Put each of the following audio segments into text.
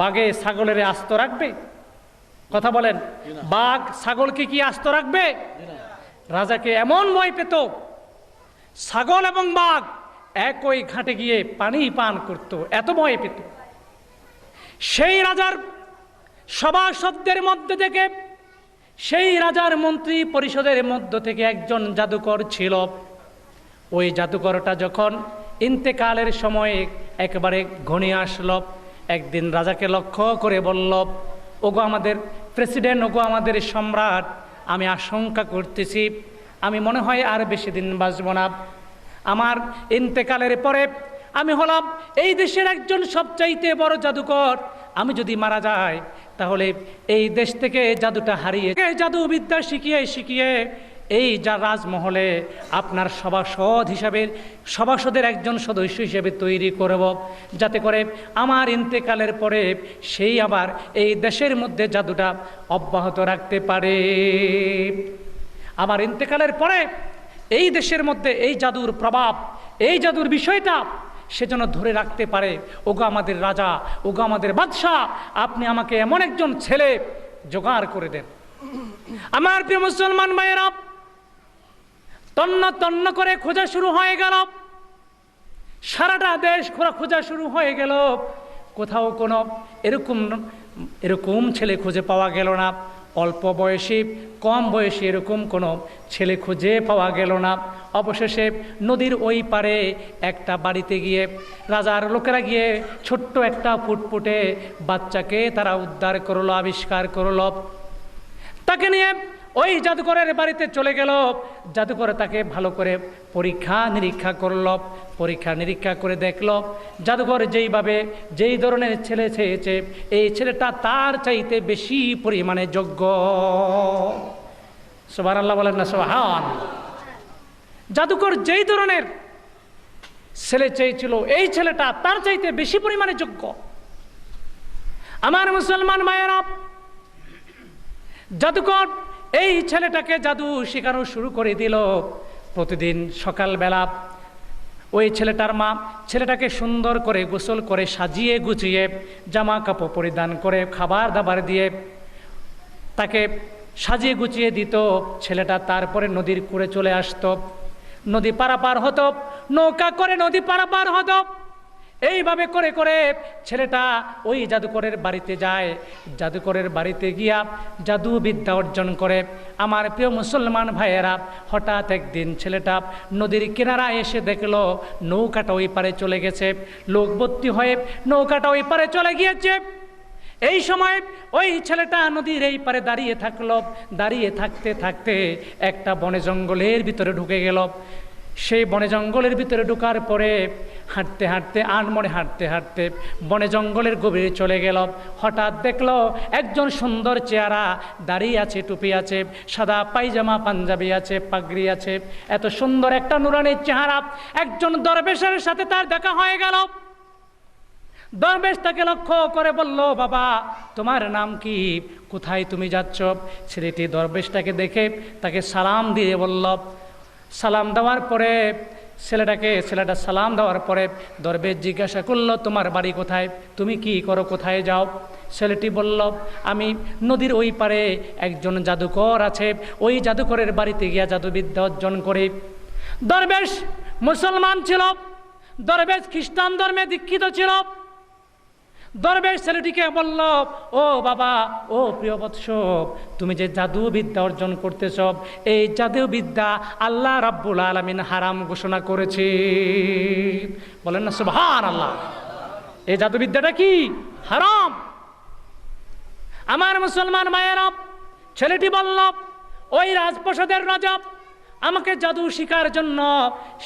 বাঘে ছাগলের আস্ত রাখবে? কথা বলেন, বাঘ ছাগলকে কি আস্ত রাখবে? রাজাকে এমন ভয় পেত, ছাগল এবং বাঘ একই ঘাটে গিয়ে পানি পান করত, এত ভয় পেত। সেই রাজার সভাসদদের মধ্যে থেকে, সেই রাজার মন্ত্রী পরিষদের মধ্য থেকে একজন জাদুকর ছিল। ওই জাদুকরটা যখন ইন্তেকালের সময়ে একেবারে ঘনিয়ে আসলো একদিন রাজাকে লক্ষ্য করে বলল, ওগো আমাদের প্রেসিডেন্ট, ওগো আমাদের সম্রাট, আমি আশঙ্কা করতেছি, আমি মনে হয় আর বেশি দিন বাঁচব না। আমার ইন্তেকালের পরে আমি হলাম এই দেশের একজন সবচাইতে বড় জাদুকর। আমি যদি মারা যাই, তাহলে এই দেশ থেকে জাদুটা হারিয়ে জাদুবিদ্যা শিখিয়ে শিখিয়ে এই যা রাজমহলে আপনার সভাসদ হিসাবে, সভাসদের একজন সদস্য হিসেবে তৈরি করব, যাতে করে আমার ইন্তেকালের পরে সেই আবার এই দেশের মধ্যে জাদুটা অব্যাহত রাখতে পারে। আমার ইন্তেকালের পরে এই দেশের মধ্যে এই জাদুর প্রভাব, এই জাদুর বিষয়টা সে যেন ধরে রাখতে পারে। ওগো আমাদের রাজা, ওগো আমাদের বাদশাহ, আপনি আমাকে এমন একজন ছেলে জোগাড় করে দেন। আমার প্রিয় মুসলমান ভাইয়েরা তন্ন তন্ন করে খোঁজা শুরু হয়ে গেল। সারাটা দেশ খোঁড়া খোঁজা শুরু হয়ে গেল। কোথাও কোনো এরকম এরকম ছেলে খুঁজে পাওয়া গেল না। অল্প বয়সী, কম বয়সী এরকম কোনো ছেলে খুঁজে পাওয়া গেল না। অবশেষে নদীর ওই পারে একটা বাড়িতে গিয়ে, রাজার লোকেরা গিয়ে ছোট্ট একটা ফুটফুটে বাচ্চাকে তারা উদ্ধার করল, আবিষ্কার করল। তাকে নিয়ে ওই জাদুকরের বাড়িতে চলে গেল। জাদুকর তাকে ভালো করে পরীক্ষা নিরীক্ষা করল, পরীক্ষা নিরীক্ষা করে দেখল, জাদুকর যেইভাবে, যেই ধরনের ছেলে চেয়েছে, এই ছেলেটা তার চাইতে বেশি পরিমাণে যোগ্য। সবার আল্লাহ বলেন না, সবাহান। জাদুকর যেই ধরনের ছেলে চেয়েছিল, এই ছেলেটা তার চাইতে বেশি পরিমাণে যোগ্য। আমার মুসলমান মায়েরা, জাদুকর এই ছেলেটাকে জাদু শেখানো শুরু করে দিল। প্রতিদিন সকালবেলা ওই ছেলেটার মা ছেলেটাকে সুন্দর করে গোসল করে সাজিয়ে গুছিয়ে জামা কাপড় পরিধান করে খাবার দাবার দিয়ে তাকে সাজিয়ে গুছিয়ে দিত। ছেলেটা তারপরে নদীর কুড়ে চলে আসতো। নদী পারাপার হতো, নৌকা করে নদী পারাপার হতো। এইভাবে করে করে ছেলেটা ওই জাদুকরের বাড়িতে যায়। জাদুকরের বাড়িতে গিয়া জাদুবিদ্যা অর্জন করে। আমার প্রিয় মুসলমান ভাইয়েরা, হঠাৎ একদিন ছেলেটা নদীর কিনারায় এসে দেখল, নৌকাটা ওই পারে চলে গেছে। লোক ভর্তি হয়ে নৌকাটা ওই পারে চলে গিয়েছে। এই সময় ওই ছেলেটা নদীর এই পারে দাঁড়িয়ে থাকল। দাঁড়িয়ে থাকতে থাকতে একটা বনে জঙ্গলের ভিতরে ঢুকে গেল। সেই বনে জঙ্গলের ভিতরে ঢোকার পরে হাঁটতে হাঁটতে, আনমনে হাঁটতে হাঁটতে বনে জঙ্গলের গভীরে চলে গেল। হঠাৎ দেখল একজন সুন্দর চেহারা দাঁড়িয়ে আছে, টুপি আছে, সাদা পাইজামা পাঞ্জাবি আছে, পাগড়ি আছে। এত সুন্দর একটা নুরানির চেহারা একজন দরবেশের সাথে তার দেখা হয়ে গেল। দরবেশ তাকে লক্ষ্য করে বলল, বাবা, তোমার নাম কি? কোথায় তুমি যাচ্ছ? ছেলেটি দরবেশটাকে দেখে তাকে সালাম দিয়ে বলল সালাম দেওয়ার পরে ছেলেটাকে, ছেলেটা সালাম দেওয়ার পরে দরবেশ জিজ্ঞাসা করল, তোমার বাড়ি কোথায়? তুমি কি করো? কোথায় যাও? ছেলেটি বলল, আমি নদীর ওই পারে একজন জাদুকর আছে। ওই জাদুকরের বাড়িতে গিয়া জাদুবিদ্যা অর্জন করি। দরবেশ মুসলমান ছিল। দরবেশ খ্রিস্টান ধর্মে দীক্ষিত ছিল। দরবেশ ছেলেটিকে বলল ও বাবা, ও প্রিয় বৎস তুমি যে জাদু বিদ্যা অর্জন করতেছ, এই জাদু বিদ্যা আল্লাহ রাব্বুল আলমিন হারাম ঘোষণা করেছে। বলেন না সুবহান আল্লাহ এই জাদু বিদ্যাটা কি? হারাম। আমার মুসলমান মায়েরা, ছেলেটি বলল, ওই রাজপ্রসাদের রাজা আমাকে জাদু শিকার জন্য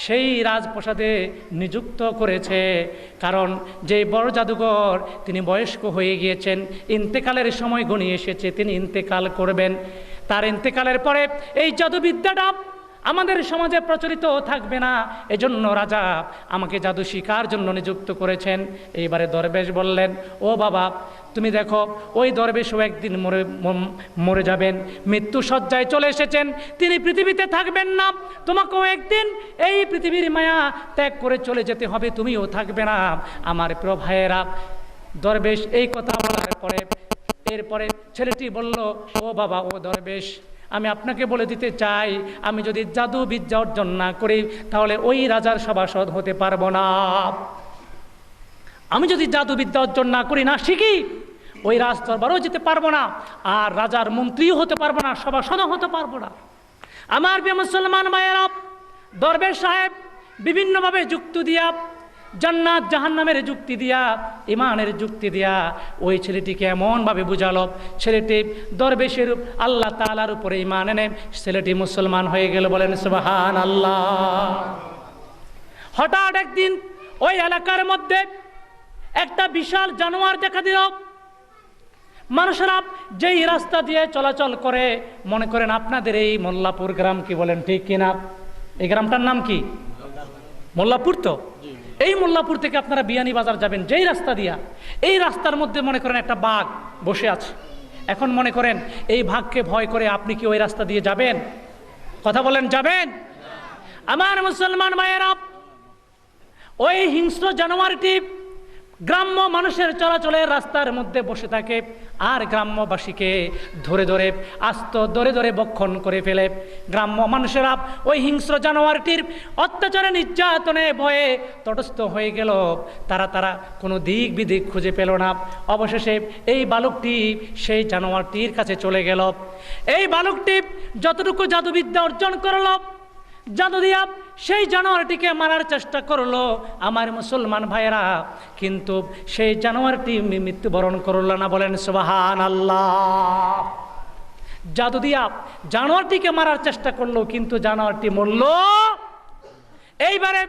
সেই রাজপ্রসাদে নিযুক্ত করেছে। কারণ যে বড় জাদুঘর তিনি বয়স্ক হয়ে গিয়েছেন, ইন্তেকালের সময় গণিয়ে এসেছে, তিনি ইন্তেকাল করবেন। তার ইন্তেকালের পরে এই জাদুবিদ্যাটা আমাদের সমাজে প্রচলিত থাকবে না। এজন্য রাজা আমাকে জাদু শিকার জন্য নিযুক্ত করেছেন। এইবারে দরবেশ বললেন, ও বাবা, তুমি দেখো, ওই দরবেশও একদিন মরে মরে যাবেন। মৃত্যু সজ্জায় চলে এসেছেন। তিনি পৃথিবীতে থাকবেন না। তোমাকেও একদিন এই পৃথিবীর মায়া ত্যাগ করে চলে যেতে হবে। তুমিও থাকবে না। আমার প্রিয় ভাইয়েরা, দরবেশ এই কথা বলার পরে, এরপরে ছেলেটি বলল, ও বাবা, ও দরবেশ আমি আপনাকে বলে দিতে চাই, আমি যদি জাদু বিদ্যা অর্জন না করি, তাহলে ওই রাজার সভাসদ হতে পারব না। আমি যদি জাদু বিদ্যা অর্জন না করি না শিখি ওই রাজ দরবারও যেতে পারব না, আর রাজার মন্ত্রীও হতে পারব না, সভাসদও হতে পারব না। আমার মুসলমান ভাইয়েরা দরবেশ সাহেব বিভিন্নভাবে যুক্তি দিয়া জান্নাত জাহান্নামের যুক্তি দিয়া ইমানের যুক্তি দিয়া, ওই ছেলেটিকে এমনভাবে বুঝালো, ছেলেটি দরবেশের আল্লাহ তালার উপরে ইমান এনে, ছেলেটি মুসলমান হয়ে গেল বলেন সুবাহান আল্লাহ হঠাৎ একদিন ওই এলাকার মধ্যে একটা বিশাল জানোয়ার দেখা দিল। মানুষেরা যেই রাস্তা দিয়ে চলাচল করে, মনে করেন আপনাদের এই মোল্লাপুর গ্রাম কি বলেন, ঠিক কিনা? এই গ্রামটার নাম কি? মোল্লাপুর তো? এই মোল্লাপুর থেকে আপনারা বিয়ানি বাজার যাবেন, যেই রাস্তা দিয়া। এই রাস্তার মধ্যে মনে করেন একটা বাঘ বসে আছে। এখন মনে করেন এই ভাগকে ভয় করে আপনি কি ওই রাস্তা দিয়ে যাবেন? কথা বলেন, যাবেন? আমার মুসলমান মায়েরা ওই হিংস্র জানোয়ারটি গ্রাম্য মানুষের চলাচলের রাস্তার মধ্যে বসে থাকে। আর গ্রাম্যবাসীকে ধরে ধরে, আস্ত ধরে ধরে বক্ষণ করে ফেলে। গ্রাম্য মানুষেরা ওই হিংস্র জানোয়ারটির অত্যাচারে নির্যাতনে ভয়ে তটস্থ হয়ে গেল। তারা তারা কোনো দিক বিদিক খুঁজে পেল না। অবশেষে এই বালকটি সেই জানোয়ারটির কাছে চলে গেল। এই বালকটি যতটুকু জাদুবিদ্যা অর্জন করল, জাদু দিয়া সেই জানোয়ারটিকে মারার চেষ্টা করল আমার মুসলমান ভাইরা কিন্তু সেই জানোয়ারটি মৃত্যুবরণ করল না, বলেন সুবাহান আল্লাহ জাদু দিয়া জানোয়ারটিকে মারার চেষ্টা করল, কিন্তু জানোয়ারটি মরল। এইবারে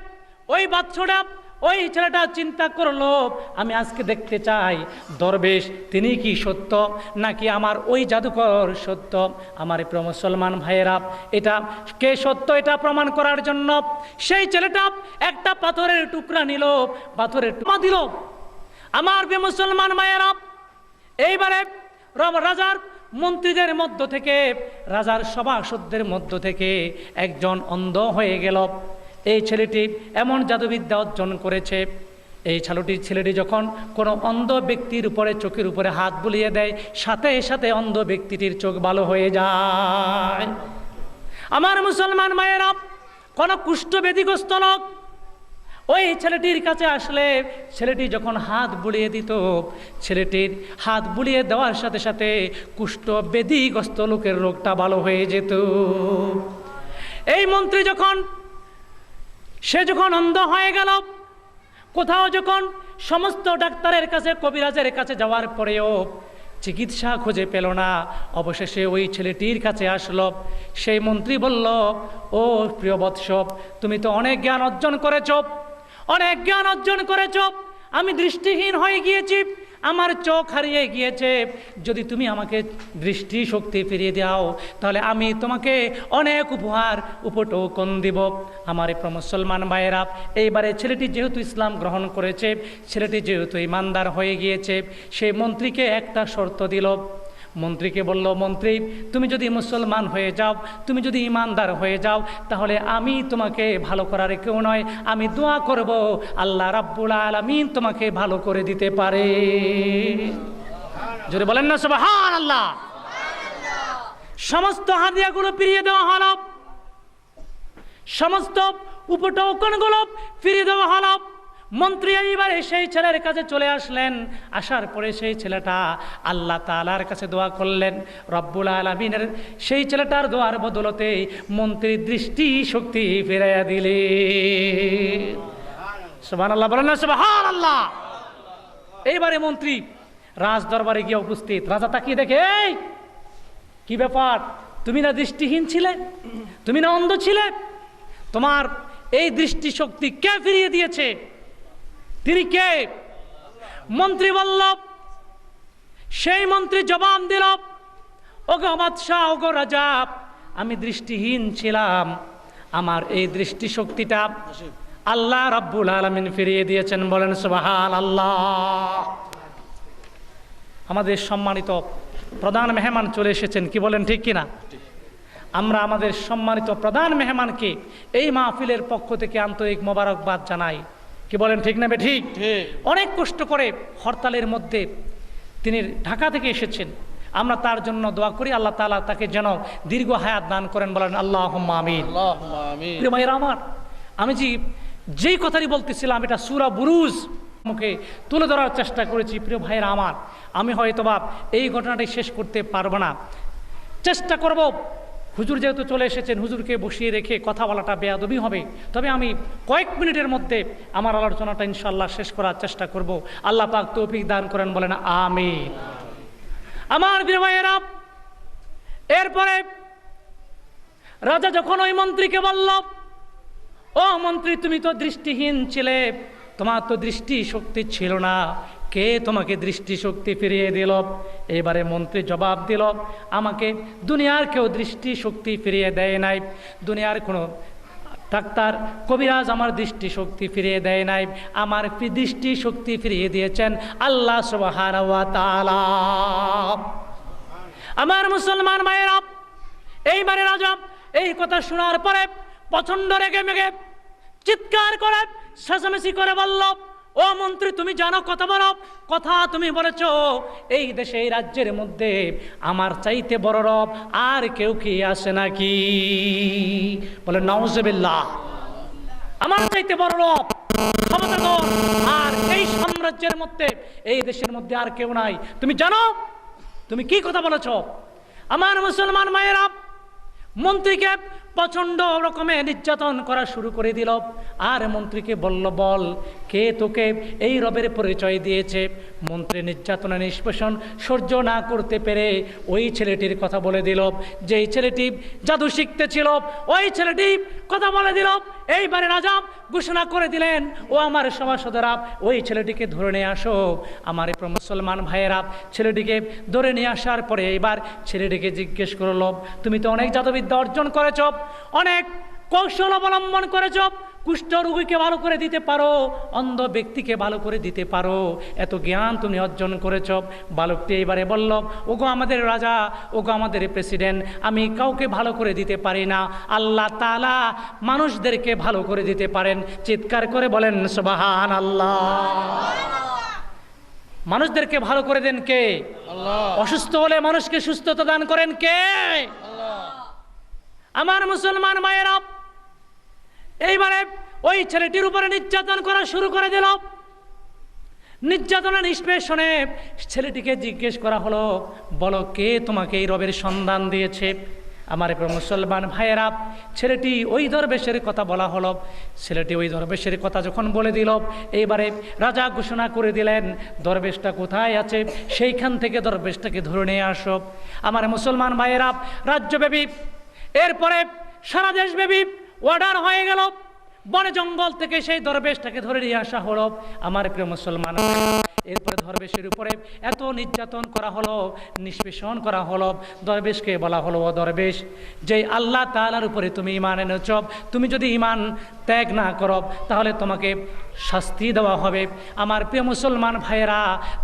ওই বাচ্চাটা ওই ছেলেটা চিন্তা করল, আমি আজকে দেখতে চাই, দরবেশ, তিনি কি সত্য? নাকি আমার ওই জাদুকর সত্য? আমার প্রিয় মুসলমান ভাইয়েরা, এটা কে সত্য এটা প্রমাণ করার জন্য সেই ছেলেটা একটা পাথরের টুকরা নিল, পাথরের টুকরা দিল। আমার প্রিয় মুসলমান ভাইয়েরা, এইবারে রাজার মন্ত্রীদের মধ্য থেকে, রাজার সভাসদদের মধ্য থেকে একজন অন্ধ হয়ে গেল। এই ছেলেটি এমন জাদুবিদ্যা অর্জন করেছে। এই ছালুটি ছেলেটি যখন কোনো অন্ধ ব্যক্তির উপরে চোখের উপরে হাত বুলিয়ে দেয়, সাথে সাথে অন্ধ ব্যক্তিটির চোখ ভালো হয়ে যায়। আমার মুসলমান মায়েরা, কোনো কুষ্ঠবেদিগ্রস্ত লোক ওই ছেলেটির কাছে আসলে ছেলেটি যখন হাত বুলিয়ে দিত, ছেলেটির হাত বুলিয়ে দেওয়ার সাথে সাথে কুষ্ঠ বেদিগ্রস্ত লোকের রোগটা ভালো হয়ে যেত। এই মন্ত্রী যখন সে যখন অন্ধ হয়ে গেল, কোথাও যখন সমস্ত ডাক্তারের কাছে, কবিরাজের কাছে যাওয়ার পরেও চিকিৎসা খুঁজে পেল না, অবশেষে ওই ছেলেটির কাছে আসলো। সেই মন্ত্রী বলল, ও প্রিয় বৎস তুমি তো অনেক জ্ঞান অর্জন করেছ, অনেক জ্ঞান অর্জন করেছ, আমি দৃষ্টিহীন হয়ে গিয়েছি আমার চোখ হারিয়ে গিয়েছে। যদি তুমি আমাকে দৃষ্টি শক্তি ফিরিয়ে দাও, তাহলে আমি তোমাকে অনেক উপহার উপটোকন দিব। আমার মুসলমান ভাইয়েরা, এইবারে ছেলেটি যেহেতু ইসলাম গ্রহণ করেছে, ছেলেটি যেহেতু ইমানদার হয়ে গিয়েছে, সে মন্ত্রীকে একটা শর্ত দিল। মন্ত্রীকে বলল, মন্ত্রী, তুমি যদি মুসলমান হয়ে যাও, তুমি যদি ইমানদার হয়ে যাও, তাহলে আমি তোমাকে ভালো করার কেউ নয়। আমি দোয়া করব, আল্লাহ রাব্বুল আলামিন তোমাকে ভালো করে দিতে পারে। যদি বলেন না সবাই হান আল্লাহ সমস্ত হাদিয়াগুলো ফিরিয়ে দেওয়া হলো। সমস্ত উপটোকনগুলো ফিরিয়ে দেওয়া হলো। মন্ত্রী এইবারে সেই ছেলের কাছে চলে আসলেন। আসার পরে সেই ছেলেটা আল্লাহ তালার কাছে দোয়া করলেন। রব্বুল আলমিনের সেই ছেলেটার দোয়ার বদলতে মন্ত্রীর দৃষ্টি শক্তি ফিরাইয়া দিলে সুবহান আল্লাহ বলেন না সুবহান আল্লাহ এইবারে মন্ত্রী রাজ দরবারে গিয়ে উপস্থিত। রাজা তাকিয়ে দেখে, এই, কি ব্যাপার? তুমি না দৃষ্টিহীন ছিলে? তুমি না অন্ধ ছিলে? তোমার এই দৃষ্টিশক্তি কে ফিরিয়ে দিয়েছে? তিনি কে? মন্ত্রী বলল সেই মন্ত্রী জবান দিল, ওগো বাদশাহ, ওগো রাজা, আমি দৃষ্টিহীন ছিলাম। আমার এই দৃষ্টিশক্তিটা আল্লাহ রাব্বুল আলমিন ফিরিয়ে দিয়েছেন। বলেন সুবাহান আল্লাহ আমাদের সম্মানিত প্রধান মেহমান চলে এসেছেন, কি বলেন, ঠিক কিনা? আমরা আমাদের সম্মানিত প্রধান মেহমানকে এই মাহফিলের পক্ষ থেকে আন্তরিক মোবারকবাদ জানাই। কি বলেন ঠিক না ঠিক? অনেক কষ্ট করে হরতালের মধ্যে তিনি ঢাকা থেকে এসেছেন। আমরা তার জন্য দোয়া করি আল্লাহ তাআলা তাকে যেন দীর্ঘ হায়াত দান করেন বলেন আল্লাহ আমিন। ভাইয়েরা আমার আমি যে যেই কথাটি বলতেছিলাম এটা সুরা বুরুজ মুখে তুলে ধরার চেষ্টা করেছি প্রিয় ভাইয়েরা আমার। আমি হয়তো বা এই ঘটনাটি শেষ করতে পারব না। চেষ্টা করব হুজুর যেহেতু চলে এসেছেন, হুজুরকে বসিয়ে রেখে কথা বলাটা বেয়াদবি হবে। তবে আমি কয়েক মিনিটের মধ্যে আমার আলোচনাটা ইনশাল্লাহ শেষ করার চেষ্টা করব। আল্লাহ পাক তৌফিক দান করেন, বলেন আমি আমার প্রিয় ভাইয়েরা, এরপরে রাজা যখন ওই মন্ত্রীকে বলল, ও মন্ত্রী, তুমি তো দৃষ্টিহীন ছিলে। তোমার তো দৃষ্টি শক্তি ছিল না। কে তোমাকে দৃষ্টিশক্তি ফিরিয়ে দিল? এবারে মন্ত্রী জবাব দিল, আমাকে দুনিয়ার কেউ দৃষ্টিশক্তি ফিরিয়ে দেয় নাই। দুনিয়ার কোনো ডাক্তার, কবিরাজ আমার দৃষ্টিশক্তি ফিরিয়ে দেয় নাই। আমার দৃষ্টিশক্তি ফিরিয়ে দিয়েছেন আল্লাহ ওয়া আমার মুসলমান ভাইয়েরা এইবারে রাজা, এই কথা শোনার পরে প্রচণ্ড রেগে মেগে চিৎকার করে চেঁচামেচি করে বলল ও মন্ত্রী, তুমি জানো কথা বলো। কথা তুমি বলেছ, এই দেশে এই রাজ্যের মধ্যে আমার চাইতে বড় রব আর কেউ কি আসে নাকি? বলে নওজবিল্লাহ আমার চাইতে বড় রব আর এই সাম্রাজ্যের মধ্যে, এই দেশের মধ্যে আর কেউ নাই। তুমি জানো? তুমি কি কথা বলেছ? আমার মুসলমান মায়েরা, মন্ত্রীকে প্রচণ্ড রকমে নির্যাতন করা শুরু করে দিল। আর মন্ত্রীকে বলল, বল কে তোকে এই রবের পরিচয় দিয়েছে? মন্ত্রী নির্যাতনা নিষ্পেষণ সহ্য না করতে পেরে ওই ছেলেটির কথা বলে দিল। যেই ছেলেটি জাদু শিখতে ছিল, ওই ছেলেটি কথা বলে দিল। এইবারে রাজা ঘোষণা করে দিলেন, ও আমার সভাসদেরা ওই ছেলেটিকে ধরে নিয়ে আসো। আমার মুসলমান ভাইয়েরা ছেলেটিকে ধরে নিয়ে আসার পরে এবার ছেলেটিকে জিজ্ঞেস করল, তুমি তো অনেক জাদুবিদ্যা অর্জন করেছ, অনেক কৌশল অবলম্বন করেছ? কুষ্ঠ রোগীকে ভালো করে দিতে পারো অন্ধ ব্যক্তিকে ভালো করে দিতে পারো। এত জ্ঞান তুমি অর্জন করেছ। বালকটি এবারে বলল ওগো আমাদের রাজা ওগো আমাদের প্রেসিডেন্ট আমি কাউকে ভালো করে দিতে পারি না। আল্লাহ তালা মানুষদেরকে ভালো করে দিতে পারেন। চিৎকার করে বলেন সুবাহান আল্লাহ মানুষদেরকে ভালো করে দেন কে? অসুস্থ হলে মানুষকে সুস্থতা দান করেন কে? আমার মুসলমান মায়েরা এইবারে ওই ছেলেটির উপরে নির্যাতন করা শুরু করে দিল। নির্যাতনের নিষ্পেষণে ছেলেটিকে জিজ্ঞেস করা হলো, বলো, কে তোমাকে এই রবের সন্ধান দিয়েছে? আমার মুসলমান ভাইয়েরা, ছেলেটি ওই দরবেশের কথা বলা হলো। ছেলেটি ওই দরবেশের কথা যখন বলে দিল, এইবারে রাজা ঘোষণা করে দিলেন, দরবেশটা কোথায় আছে? সেইখান থেকে দরবেশটাকে ধরে নিয়ে আসো। আমার মুসলমান ভাইয়েরা, রাজ্যব্যাপী, এরপরে সারা দেশব্যাপী অর্ডার হয়ে গেল। বনে জঙ্গল থেকে সেই দরবেশটাকে ধরে নিয়ে আসা হলো। আমার প্রিয় মুসলমান, এরপরে দরবেশের উপরে এত নির্যাতন করা হলো, নিষ্পেষণ করা হলো। দরবেশকে বলা হলো, ও দরবেশ যে আল্লাহ তালার উপরে তুমি ইমান এনেছ, তুমি যদি ইমান ত্যাগ না করো, তাহলে তোমাকে শাস্তি দেওয়া হবে। আমার প্রিয় মুসলমান ভাইয়েরা,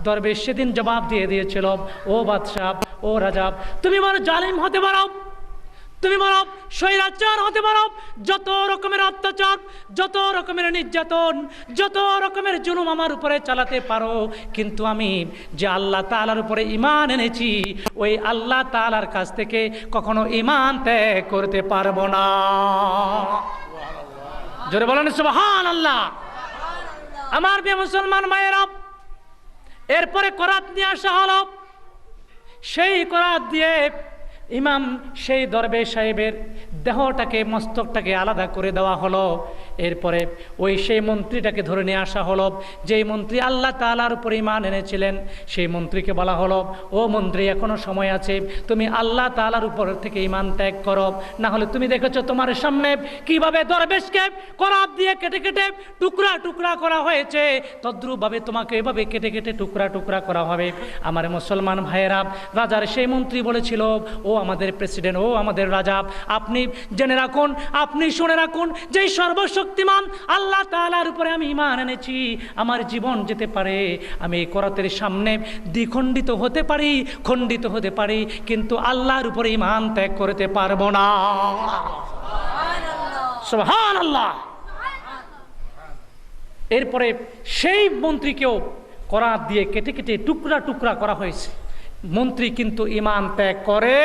দরবেশ সেদিন জবাব দিয়ে দিয়েছিল, ও বাদশাহ, ও রাজাব তুমি বড় জালিম হতে পারো। তুমি বলো স্বৈরাচার হতে পারো যত রকমের অত্যাচার, যত রকমের নির্যাতন, যত রকমের জুলুম আমার উপরে চালাতে পারো। কিন্তু আমি যে আল্লাহ তালার উপরে ইমান এনেছি, ওই আল্লাহ তালার কাছ থেকে কখনো ইমান ত্যাগ করতে পারব না। জোরে বলেন সুবহান আল্লাহ আমার বে মুসলমান মায়েরা এরপরে করাত নিয়ে আসা হলো। সেই করাত দিয়ে ইমাম সেই দরবে সাহেবের দেহটাকে, মস্তকটাকে আলাদা করে দেওয়া হলো। এরপরে ওই সেই মন্ত্রীটাকে ধরে নিয়ে আসা হলো। যেই মন্ত্রী আল্লাহ তালার উপর ইমান এনেছিলেন, সেই মন্ত্রীকে বলা হলো, ও মন্ত্রী, এখনও সময় আছে। তুমি আল্লাহ তালার উপর থেকে ইমান ত্যাগ করো। না হলে তুমি দেখেছ তোমার সামনে কীভাবে দরবেশকে করাত দিয়ে কেটে কেটে টুকরা টুকরা করা হয়েছে। তদ্রুপভাবে তোমাকে এভাবে কেটে কেটে টুকরা টুকরা করা হবে। আমার মুসলমান ভাইয়েরা, রাজার সেই মন্ত্রী বলেছিল, ও আমাদের প্রেসিডেন্ট ও আমাদের রাজা আপনি জেনে রাখুন আপনি শুনে রাখুন যে সর্বশক্তিমান আল্লাহ তালার উপরে আমি ইমান এনেছি আমার জীবন যেতে পারে আমি এই করাতের সামনে দ্বিখণ্ডিত হতে পারি খণ্ডিত হতে পারি কিন্তু আল্লাহর উপরে ইমান ত্যাগ করতে পারব না। আল্লাহ এরপরে সেই মন্ত্রীকেও করাত দিয়ে কেটে কেটে টুকরা টুকরা করা হয়েছে। মন্ত্রী কিন্তু ইমান ত্যাগ করে।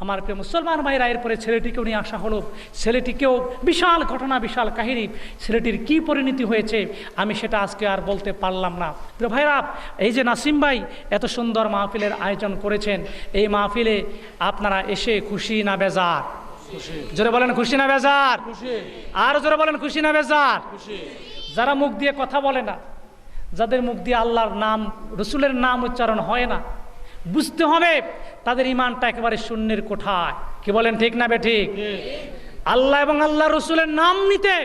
আমার প্রিয় মুসলমান ভাইরা এরপরে ছেলেটিকেও নিয়ে আসা হলো। ছেলেটিকেও বিশাল ঘটনা বিশাল কাহিনী। ছেলেটির কি পরিণতি হয়েছে আমি সেটা আজকে আর বলতে পারলাম না। প্রিয় ভাইরা এই যে নাসিম ভাই এত সুন্দর মাহফিলের আয়োজন করেছেন এই মাহফিলে আপনারা এসে খুশি না বেজার? জোরে বলেন খুশি না বেজার? আর জোরে বলেন খুশি না বেজার? যারা মুখ দিয়ে কথা বলে না যাদের মুখ দিয়ে আল্লাহর নাম, রসুলের নাম উচ্চারণ হয় না। বুঝতে হবে তাদের ইমানটা একেবারে শূন্যের কোঠায়। কি বলেন ঠিক না বে ঠিক? আল্লাহ এবং আল্লাহ রসুলের নাম নিতে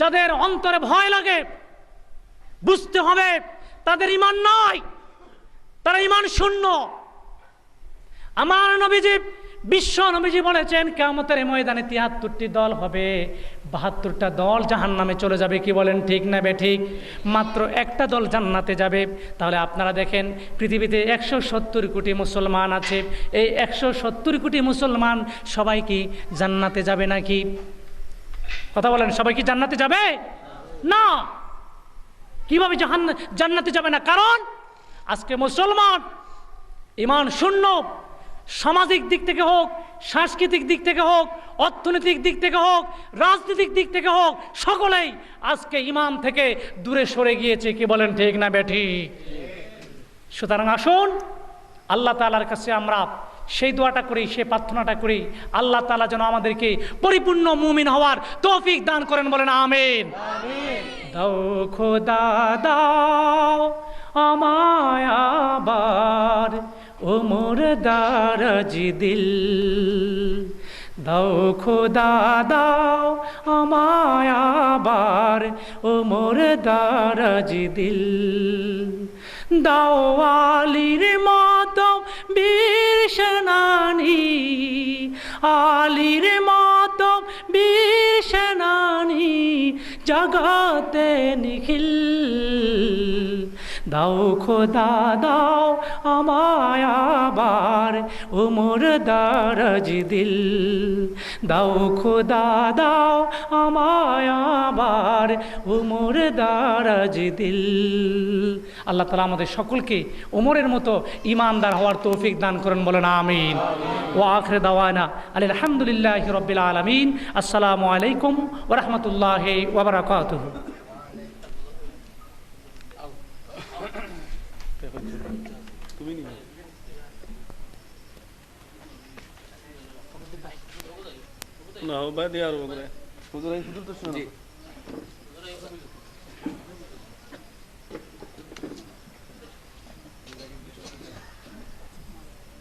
যাদের অন্তরে ভয় লাগে, বুঝতে হবে তাদের ইমান নয়, তারা ইমান শূন্য। আমার নবীজি, বিশ্ব নবীজি বলেছেন কেমতের ময়দানে তিয়াত্তরটি দল হবে। বাহাত্তরটা দল জাহান নামে চলে যাবে, কি বলেন? ঠিক না ঠিক? মাত্র একটা দল জান্নাতে যাবে। তাহলে আপনারা দেখেন, পৃথিবীতে একশো সত্তর কোটি মুসলমান আছে। এই একশো সত্তর কোটি মুসলমান সবাই কি জান্নাতে যাবে নাকি? কথা বলেন, সবাই কি জান্নাতে যাবে? না। কীভাবে জাহান জান্নাতে যাবে না? কারণ আজকে মুসলমান ইমান শূন্য। সামাজিক দিক থেকে হোক, সাংস্কৃতিক দিক থেকে হোক, অর্থনৈতিক দিক থেকে হোক, রাজনৈতিক দিক থেকে হোক, সকলেই আজকে ইমাম থেকে দূরে সরে গিয়েছে, কি বলেন ঠিক না বেঠি? সুতরাং আসুন, আল্লাহ তালার কাছে আমরা সেই দোয়াটা করি, সে প্রার্থনাটা করি, আল্লাহ তালা যেন আমাদেরকে পরিপূর্ণ মুমিন হওয়ার তৌফিক দান করেন বলেন, আমিন। দাও খোদা, দাও আমায় আবার ও মোর দারাজ দিল। দাও খোদা, দাও আমায় ও মোর দারাজ দিল। দাও আলির মত বীর সেনানি, আলির মত বীর সেনানি, জগতে নিখিল। দাও খোদা, দাও আমায় আবার ও মোর দারাজ দিল। দাও খোদা, দাও আমায় আবার ও মোর দারাজ দিল। আল্লাহ তালা আমাদের সকলকে ওমরের মতো ইমানদার হওয়ার তৌফিক দান করেন, বলেন আমিন। ও আখরে দাওয়ানা আলী আলহামদুলিল্লাহ রবিল আলমিন। আসসালামু আলাইকুম ওরহমতুল্লাহ ওবরাকাতুহ তুমি নিবে না ও বাদ আর বলে